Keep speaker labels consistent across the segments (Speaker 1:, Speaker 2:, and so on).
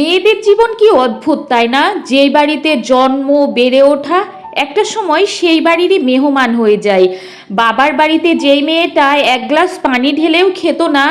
Speaker 1: মেয়েদের জীবন কি অদ্ভুত, তাই না? যেই বাড়িতে জন্ম বেড়ে ওঠা, একটা সময় সেই বাড়িরই মেহমান হয়ে যায়। বাবার বাড়িতে যেই মেয়েটাই এক গ্লাস পানি ঢেলেও খেত না,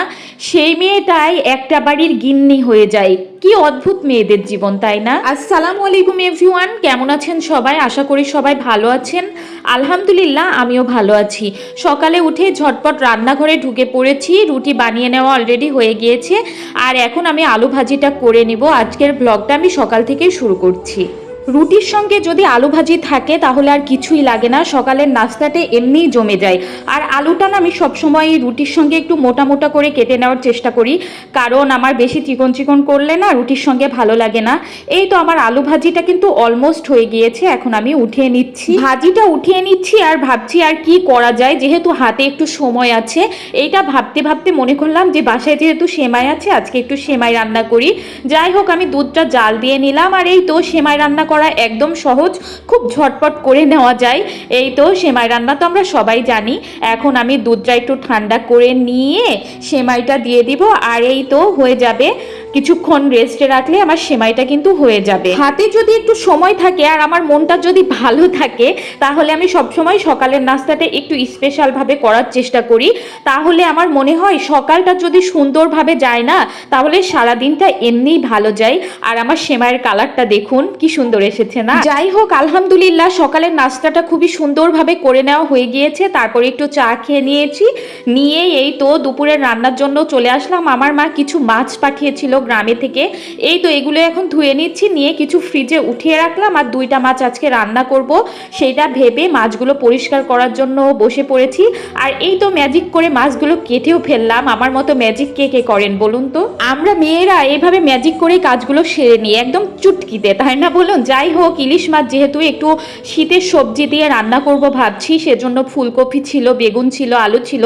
Speaker 1: সেই মেয়েটাই একটা বাড়ির গিন্নি হয়ে যায়। কি অদ্ভুত মেয়েদের জীবন, তাই না? আসসালামু আলাইকুম, এভরিওয়ান। কেমন আছেন সবাই? আশা করি সবাই ভালো আছেন। আলহামদুলিল্লাহ, আমিও ভালো আছি। সকালে উঠে ঝটপট রান্নাঘরে ঢুকে পড়েছি, রুটি বানিয়ে নেওয়া অলরেডি হয়ে গিয়েছে। আর এখন আমি আলু ভাজিটা করে নেব। আজকের ব্লগটা আমি সকাল থেকেই শুরু করছি। রুটির সঙ্গে যদি আলু ভাজি থাকে, তাহলে আর কিছুই লাগে না। সকালের নাস্তাতে এমনিই জমে যায়। আর আলুটা না আমি সবসময় রুটির সঙ্গে একটু মোটা মোটা করে কেটে নেওয়ার চেষ্টা করি। কারণ আমার বেশি চিকন চিকন করলে না রুটির সঙ্গে ভালো লাগে না। এই তো আমার আলু ভাজিটা কিন্তু অলমোস্ট হয়ে গিয়েছে, এখন আমি উঠিয়ে নিচ্ছি। ভাজিটা উঠিয়ে নিচ্ছি আর ভাবছি আর কি করা যায়। যেহেতু হাতে একটু সময় আছে, এইটা ভাবতে ভাবতে মনে করলাম যে বাসায় যেহেতু সেমাই আছে, আজকে একটু সেমাই রান্না করি। যাই হোক, আমি দুধটা জাল দিয়ে নিলাম আর এই তো সেমাই রান্না করা একদম সহজ, খুব ঝটপট করে নেওয়া যায়। এই তো সেমাই রান্না তো আমরা সবাই জানি। এখন আমি দুধটা একটু ঠান্ডা করে নিয়ে সেমাইটা দিয়ে দিব। আর এই তো হয়ে যাবে। কিছুক্ষণ রেস্টে রাখলে আমার সেমাইটা কিন্তু হয়ে যাবে। হাতে যদি একটু সময় থাকে আর আমার মনটা যদি ভালো থাকে, তাহলে আমি সবসময় সকালের নাস্তাটা একটু স্পেশালভাবে করার চেষ্টা করি। তাহলে আমার মনে হয় সকালটা যদি সুন্দরভাবে যায় না, তাহলে সারাদিনটা এমনিই ভালো যায়। আর আমার সেমাইয়ের কালারটা দেখুন, কি সুন্দর এসেছে না? যাই হোক, আলহামদুলিল্লাহ সকালের নাস্তাটা খুবই সুন্দরভাবে করে নেওয়া হয়ে গিয়েছে। তারপরে একটু চা খেয়ে নিয়েছি। নিয়ে এই তো দুপুরের রান্নার জন্য চলে আসলাম। আমার মা কিছু মাছ পাঠিয়েছিল গ্রামে থেকে। এই তো এগুলো এখন ধুয়ে নিচ্ছি, নিয়ে কিছু ফ্রিজে উঠিয়ে রাখলাম আর দুইটা মাছ আজকে রান্না করব। সেটা ভেবে মাছগুলো পরিষ্কার করার জন্য বসে পড়েছি। আর এই তো ম্যাজিক করে মাছগুলো কেটেও ফেললাম। আমার মতো ম্যাজিক কে কে করেন বলুন তো? আমরা মেয়েরা এইভাবে ম্যাজিক করে কাজগুলো সেরে নিই। একদম চুটকিতে, তাই না বলুন? যাই হোক, ইলিশ মাছ যেহেতু একটু শীতের সবজি দিয়ে রান্না করব ভাবছি, সেজন্য ফুলকপি ছিল, বেগুন ছিল, আলু ছিল,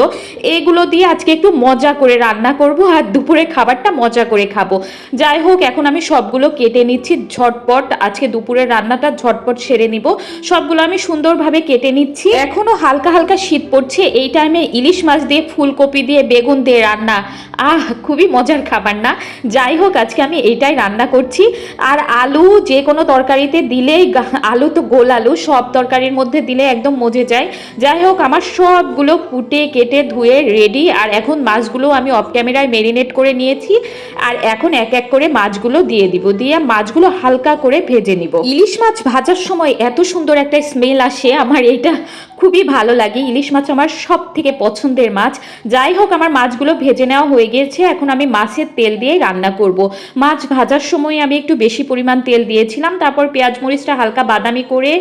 Speaker 1: এগুলো দিয়ে আজকে একটু মজা করে রান্না করব। আর দুপুরে খাবারটা মজা করে খাব। যাই হোক, এখন আমি সবগুলো কেটে নিচ্ছি, ঝটপট। আজকে দুপুরের রান্নাটা ঝটপট সেরে নিব। সবগুলো আমি সুন্দরভাবে কেটে নিচ্ছি। এখনও হালকা হালকা শীত পড়ছে। এই টাইমে ইলিশ মাছ দিয়ে ফুলকপি দিয়ে বেগুন দিয়ে রান্না। আহ, খুবই মজার খাবার না? যাই হোক, আজকে আমি এইটাই রান্না করছি। আর আলু যে কোনো তরকারিতে দিলেই আলু তো গোল আলু, সব তরকারির মধ্যে দিলে একদম মজে যায়। যাই হোক, আমার সবগুলো কুটে, কেটে, ধুয়ে রেডি আর এখন মাছগুলো আমি অফ ক্যামেরায় মেরিনেট করে নিয়েছি। আর এখন এক এক করে মাছগুলো দিয়ে দিব, দিয়ে মাছগুলো হালকা করে ভেজে নিব। ইলিশ মাছ ভাজার সময় এত সুন্দর একটা স্মেল আসে, আমার এইটা খুবই ভালো লাগে। ইলিশ মাছ আমার সব থেকে পছন্দের মাছ। যাই হোক, আমার মাছগুলো ভেজে নেওয়া হয়ে গিয়েছে, এখন আমি মাছের তেল দিয়ে রান্না করব। মাছ ভাজার সময় আমি একটু বেশি পরিমাণ তেল দিয়েছিলাম, তারপর পেঁয়াজ মরিচটা হালকা বাদামি করে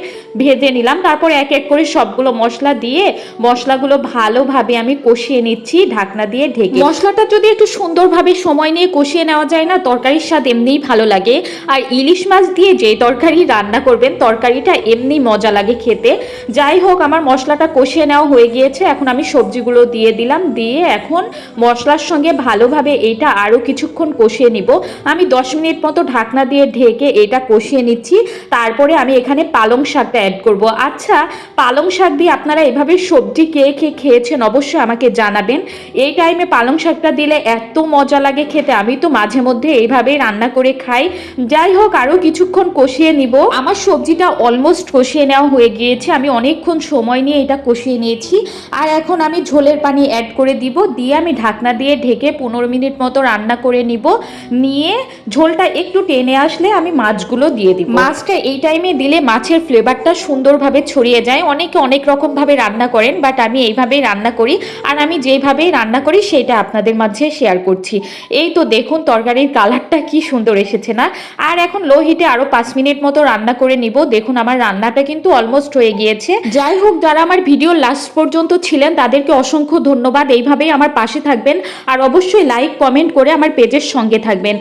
Speaker 1: ভেজে নিলাম, তারপর এক এক করে সবগুলো মশলা দিয়ে মশলাগুলো ভালোভাবে আমি কষিয়ে নিচ্ছি, ঢাকনা দিয়ে ঢেকে। মশলাটা যদি একটু সুন্দরভাবে সময় নিয়ে কষিয়ে নেওয়া যায় না, তরকারির স্বাদ এমনিই ভালো লাগে। আর ইলিশ মাছ দিয়ে যে তরকারি রান্না করবেন, তরকারিটা এমনি মজা লাগে খেতে। যাই হোক, আমার মশলাটা কষিয়ে নেওয়া হয়ে গিয়েছে। এখন আমি সবজিগুলো দিয়ে দিলাম, দিয়ে এখন মশলার সঙ্গে ভালোভাবে এইটা আরও কিছুক্ষণ কষিয়ে নিব। আমি দশ মিনিট মতো ঢাকনা দিয়ে ঢেকে এটা কষিয়ে নিচ্ছি। তারপরে আমি এখানে পালং শাকটা অ্যাড করব। আচ্ছা পালং শাক দিয়ে আপনারা এভাবে সবজি কে কে খেয়েছেন অবশ্যই আমাকে জানাবেন। এই টাইমে পালং শাকটা দিলে এত মজা লাগে খেতে, আমি তো মাঝে মধ্যে এইভাবেই রান্না করে খাই। যাই হোক আরও কিছুক্ষণ কষিয়ে নিব। আমার সবজিটা অলমোস্ট কষিয়ে নেওয়া হয়ে গিয়েছে। আমি অনেকক্ষণ সময় নিয়ে এটা কষিয়ে নিয়েছি। আর এখন আমি ঝোলের পানি অ্যাড করে দিব। দিয়ে আমি ঢাকনা দিয়ে ঢেকে পনেরো মিনিট মতো রান্না করে নিব। নিয়ে ঝোলটা একটু টেনে আসলে আমি মাছগুলো দিয়ে দিব। মাছটা এই টাইমে দিলে মাছের ফ্লেভারটা সুন্দরভাবে ছড়িয়ে যায়। অনেকে অনেক রকমভাবে রান্না করেন বাট আমি এইভাবেই রান্না করি। আর আমি যেভাবেই রান্না করি, সেটা আপনাদের মাঝে শেয়ার করছি। এই তো দেখুন তরকারির কালারটা কি সুন্দর এসেছে না? আর এখন লো হিটে আরও পাঁচ মিনিট মতো রান্না করে নিব। দেখুন আমার রান্নাটা কিন্তু অলমোস্ট হয়ে গিয়েছে। যাই হোক, যারা আমার ভিডিও লাস্ট পর্যন্ত ছিলেন, তাদেরকে অসংখ্য ধন্যবাদ। এইভাবেই আমার পাশে থাকবেন। আর অবশ্যই লাইক কমেন্ট করে আমার পেজের সঙ্গে থাকবেন।